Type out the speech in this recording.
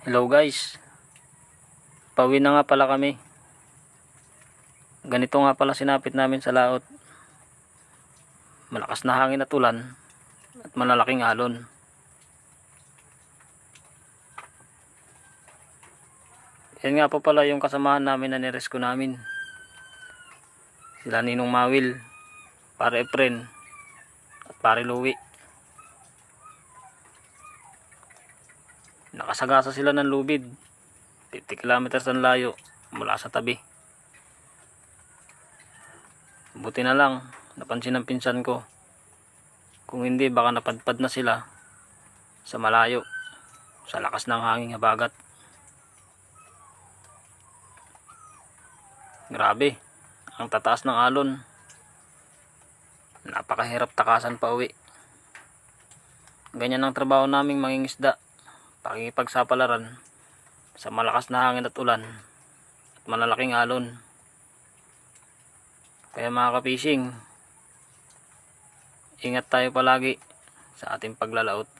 Hello guys. Pauwi na nga pala kami. Ganito nga pala sinapit namin sa laot. Malakas na hangin at ulan at malalaking alon. Yan nga po pala yung kasamahan namin na niresco namin. Sila Ninong Mawil, Pare Efren, at Pare Louie. Nakasagasa sila ng lubid. 50 kilometers ang layo mula sa tabi. Buti na lang, napansin ng pinsan ko. Kung hindi, baka napadpad na sila sa malayo, sa lakas ng hanging habagat. Grabe, ang tataas ng alon. Napakahirap takasan pa uwi. Ganyan ang trabaho naming mangingisda pakikipagsapalaran sa malakas na hangin at ulan at malalaking alon. Kaya mga kapising, ingat tayo palagi sa ating paglalaot.